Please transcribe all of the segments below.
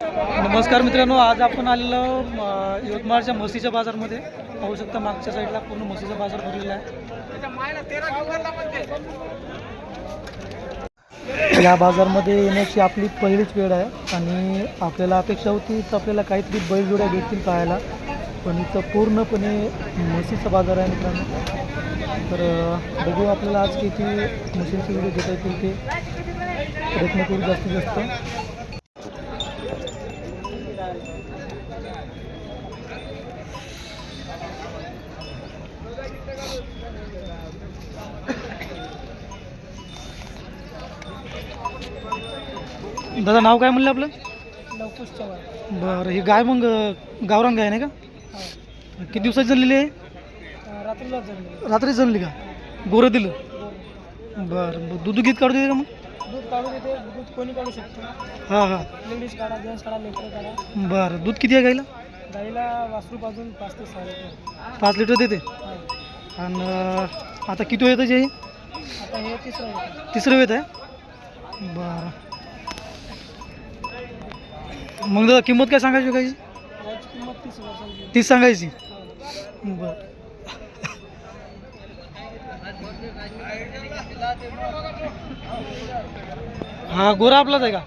नमस्कार मित्रांनो आज आपण आलेलो यवतमाळच्या म्हशीच्या बाजारमध्ये. पाहू शकता मागच्या साईडला पूर्ण म्हशीचा बाजार भरलेला आहे. या बाजारमध्ये येण्याची आपली पहिलीच वेळ आहे आणि आपल्याला अपेक्षा होती तर आपल्याला काहीतरी बैलजोड्या भेटतील पाहायला. पण इथं पूर्णपणे म्हशीचा बाजार आहे मित्रांनो. तर बघू आपल्याला आज किती म्हशींचे व्हिडिओ घेता येतील ते. प्रयत्न करू जास्तीत जास्त. दादा नाव काय म्हणलं आपलं? लवकुश चव्हाण. बरं ही गाय मग अं, गावरान गाय नाही का? किती दिवसाची जणलेली आहे? रात्रीला रात्री जणली का? गोरं दिलं. बरं बरं. दूध गीत काढू देते का मग? दूध काढू देते. दूध कोणी काढू शकतो? हां हां. लेडीज काढा जेंट्स काढा लेकर काढा. बरं दूध किती आहे गाईला? गाईला पाच ते सहा लिटर. पाच लिटर देते. हा. आणि अं, आता किती येतं जे आता हे तिसरं वेत आहे बरं. मग दादा किंमत काय सांगायची तीस सांगितली तीस सांगायची. हा. बरं. हा गोरा आपलाच आहे का?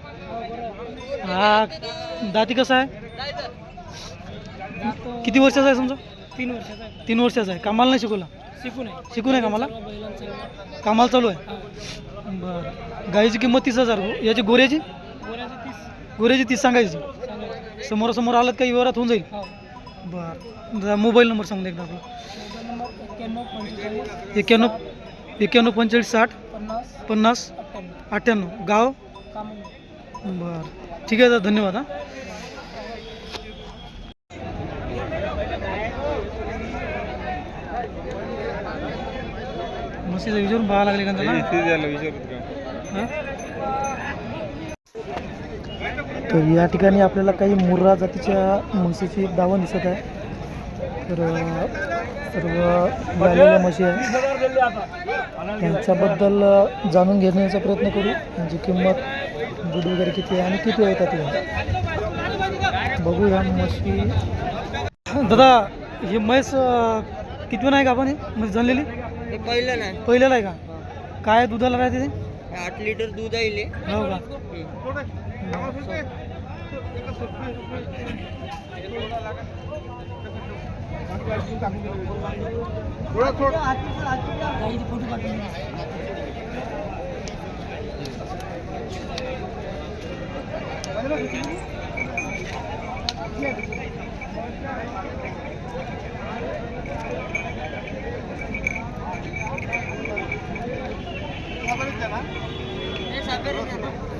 हा. हा दाती कसा आहे? किती वर्षाचा आहे समजा? तीन वर्षाचा तीन वर्षाचा आहे. कामाला नाही शिकवला? शिकून आहे. शिकून आहे कामाला. कामाला चालू आहे? हा. बरं. गाईची किंमत तीस हजार याची गोऱ्याची गोऱ्याचं? गोऱ्याची तीस सांगायची. समोरासमोर आलं काही व्यवहारात होऊन जाईल. बरं. मोबाईल नंबर सांगून एकदा आपला. एक्क्याण्णव एक्क्याण्णव पंचेचाळीस साठ पन्नास अठ्ठ्याण्णव. गाव? बरं. ठीक आहे दादा. धन्यवाद हां. म्हशीचा विचारून पाहावं लागले का त्याला? हां? तर या ठिकाणी आपल्याला काही मुर्रा जातीच्या म्हशीची दावण दिसत आहे. तर सर्व झालेल्या म्हशी आहे त्यांच्याबद्दल जाणून घेण्याचा प्रयत्न करू. त्यांची किंमत दूध वगैरे किती आहे आणि किती आहे त्यातल्या बघू ह्या म्हशी. दादा ही म्हैस किती नाही का आपण हे? झालेली हे पहिलं नाही. पहिल्याला आहे का? काय दुधाला राहते ते? आठ लिटर दूध आहे हो का? थोड़ा थोड़ा गाड़ी की फोटो ये सागर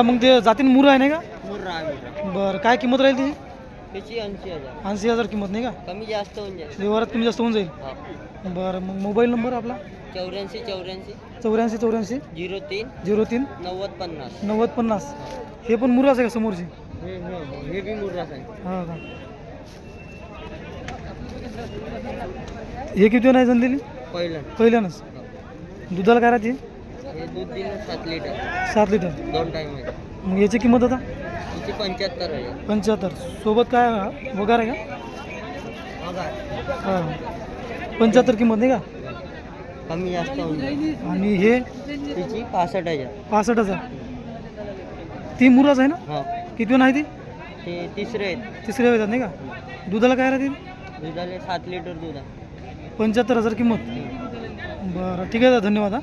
मग ते जातीन मुर आहे नाही का? बरं काय किंमत राहील त्याची त्याची ऐंशी हजार. ऐंशी हजार किंमत नाही का? कमी जास्त होऊन जाईल. व्यवहारात कमी जास्त होऊन जाईल? बरं मग मोबाईल नंबर आपला? चौऱ्याऐंशी चौऱ्याऐंशी. चौऱ्याऐंशी चौऱ्याऐंशी. झिरो तीन. झिरो तीन. नव्वद पन्नास. नव्वद पन्नास. हे पण मुराच आहे का समोरची? हे बी मुर्राच आहे. हा का हे किती नाही जनलेली पहिलं. पहिल्यानंच. दुधाला काय राहते? हे दूध दिलं सात लिटर. सात लिटर. दोन टाईम आहे मग याची किंमत आता? पंच्याहत्तर आहे. पंच्याहत्तर. सोबत काय वगार आहे का? पगार हां. पंच्याहत्तर किंमत नाही का? कमी जास्त होऊन जाईल. आणि हे? तिची पासष्ट हजार. पासष्ट हजार. ती मुराच आहे ना? हा. किती नाही ती ते तिसरे आहेत. तिसऱ्या वेळात नाही का? दुधाला काय राहते दुधाले सात लिटर दूध आहे. पंच्याहत्तर हजार किंमत. बरं ठीक आहे दादा धन्यवाद हा.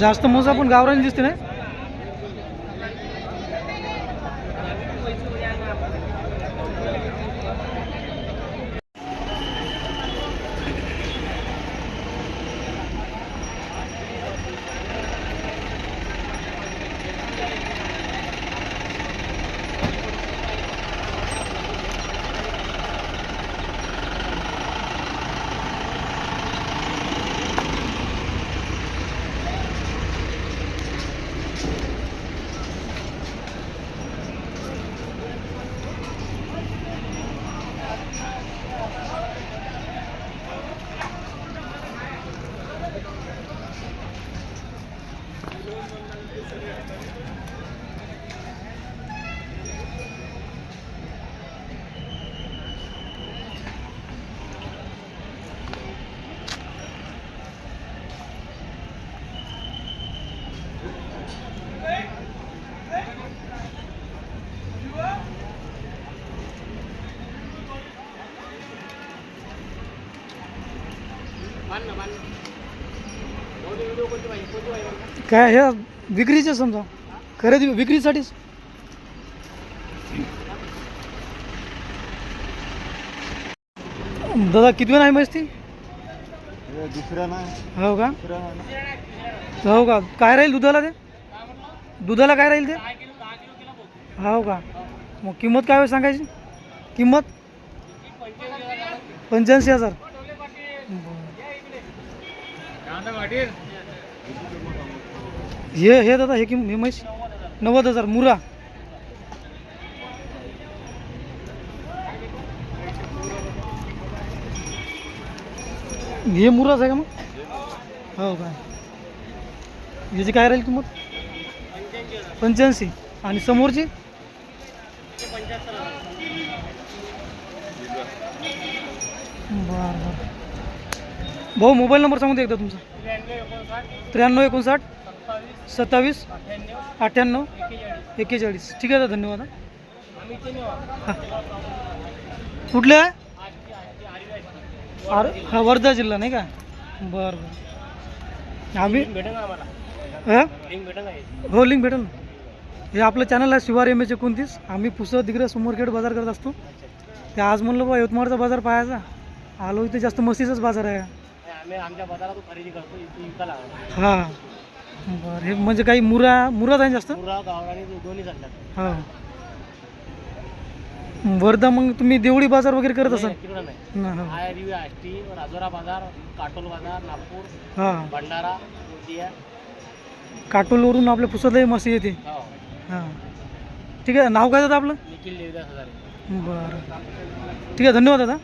जास्त मोजा पण गावरान दिसते नाही? काय ह्या विक्रीचे समजा. खरेदी विक्रीसाठीच दादा किती वेळ आहे ती? दुसऱ्या ना हो का? हो का? काय राहील दुधाला ते? दुधाला काय राहील ते? हो का? मग किंमत काय होईल सांगायची? किंमत? पंच्याऐंशी हजार. बरं. हे हे दादा हे किंमत हे म्हैस? नव्वद हजार मुरा. हे मुराच आहे का मग? हो काय याची काय राहील किंमत? पंच्याऐंशी. आणि समोरची? बरं बरं. भाऊ मोबाईल नंबर सांगू दे एकदा तुमचा. त्र्याण्णव एकोणसाठ. सत्तावीस अठ्ठ्याण्णव एक्केचाळीस. ठीक आहे दादा धन्यवाद हा. कुठले? आहे आर हा वर्धा जिल्हा नाही का? बरं बरं. आम्ही हा? हो लिंक भेटेल ना. हे आपलं चॅनल आहे शिवार एम एच एकोणतीस आम्ही पुसं तिकडे समोरखेड बाजार करत असतो. ते आज म्हणलं बा यवतमाळचा बाजार पाहायचा. आलो इथे जास्त मस्तीचाच बाजार आहे. हा. बरं हे म्हणजे काही मुरा मुराच आहे जास्त? पुरा गावरानी दोन्ही चालतात. हा. वर्धा मग तुम्ही देवळी बाजार वगैरे करत असाल? तिकडं नाही. ना, हा. आय रिव्ह आष्टी राजोरा बाजार काटोल बाजार नागपूर हा. भंडारा गोंदिया. काटोलवरून आपल्या पुसतही मस्त येते. हो. हां. ठीक आहे नाव काय दादा आपलं? निखिल देवदास हजारे. बरं. ठीक आहे धन्यवाद दादा.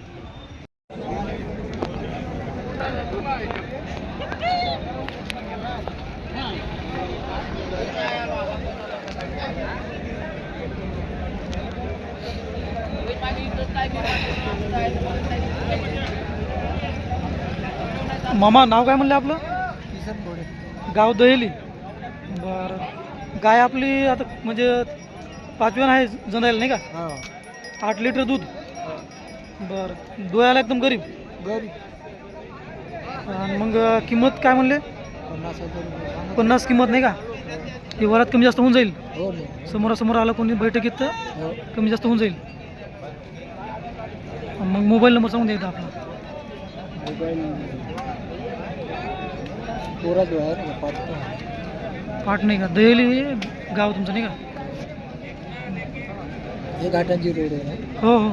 मामा नाव काय म्हणलं आपलं? किसन घोडे गाव दहेली. बरं. गाय आपली आता म्हणजे पाचव्यान आहे जनायला नाही का? हा. आठ लिटर दूध. बरं. डोळ्याला एकदम गरीब. गरीब. आणि मग किंमत काय म्हणले? पन्नास हजार. पन्नास किंमत नाही का? ही वरात कमी जास्त होऊन जाईल. हो समोरासमोर आलं कोणी बैठकीत तर हो. कमी जास्त होऊन जाईल. मग मोबाईल नंबर सांगून द्यायचा आपला. मोबाईल पोरा जो आहे ना पाच पाठ नाही का? दहेली गाव तुमचं नाही का? हे घाटांची रोड आहे ना? हो हो.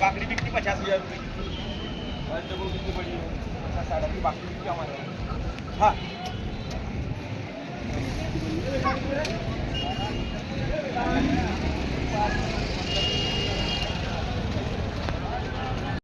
बाकरी बिकरी पचास हजार रुपये कितनी बड़ी है पचास साठ की बाकरी बिकती हमारे यहाँ।